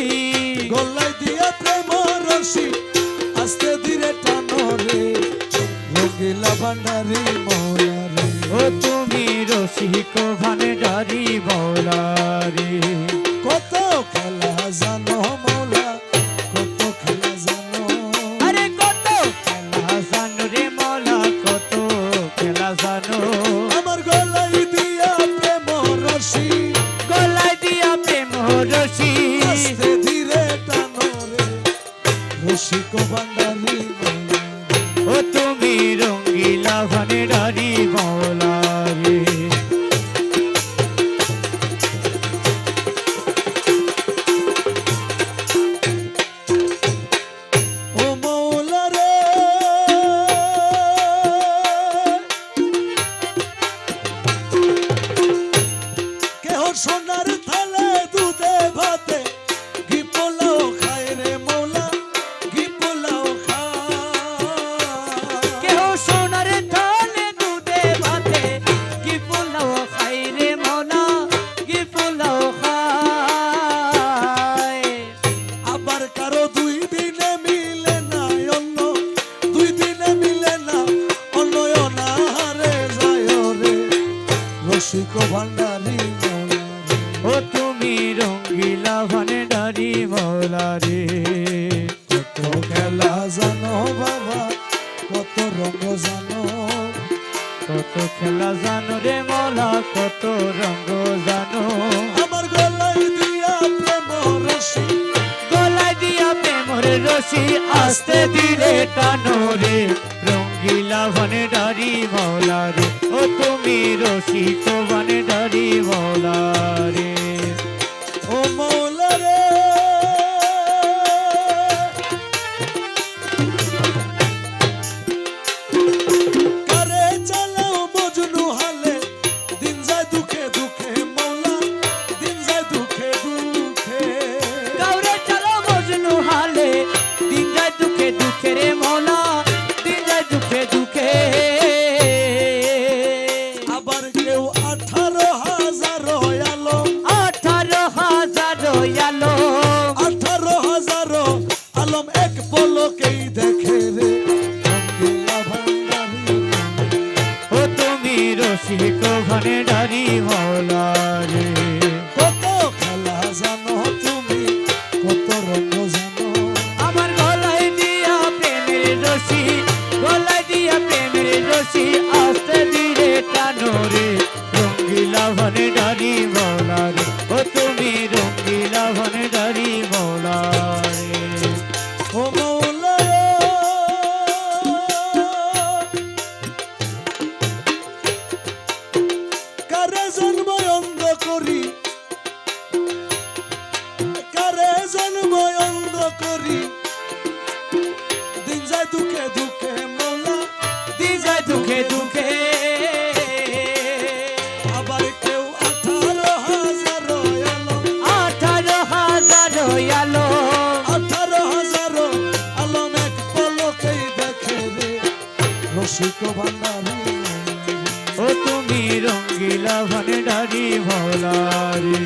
রশি গলায় দিয়া প্রেম রশি আস্তে ধীরে টানো রে। রঙ্গিলা ভান্ডারি মৌলা রে। ও তুমি রসিক ভান্ডারি বলারে কত খেলা জানো মৌলা কত খেলা জানো। আরে কত খেলা জানো রে মলা কত খেলা জানো। আমার গলায় দিয়া প্রেম রশি গলায় দিয়া প্রেম রশি আস্তে ধীরে টানো রে। রসিক বলারে ভান্ডারি। ও তুমি রঙ্গিলা ভান্ডারি মৌলারে কত খেলা জানো বাবা কত রঙ জানো। কত খেলা জানো রে মলা কত রঙ্গ জানো। আমার গলায় দিয়া প্রেম গলায় আস্তে ধীরে টানো রে। রঙ্গিলা ভান্ডারি মৌলারে ও তুমি রসিক ভান্ডারি মৌলারে ও মৌলা রে। দুঃখে মৌলা। দিন যায় পলকেই দেখে রে ও তুমি রসিক ভান্ডারি মৌলারে কত খেলা জানো তুমি কত রঙ জানো। আমার গলায় দিয়া প্রেমের রশি গলায় দিয়া প্রেমের রশি করি। দিন যায় দুঃখে দুঃখে মোলা দিন যায় দুঃখে দুঃখে। আবার কেউ আঠারো হাজার আঠারো হাজার আলো আঠারো হাজার আলম এক পলকেই দেখে রে। রসিক ভান্ডারি। ও তুমি রঙ্গিলা ভান্ডারি মৌলারি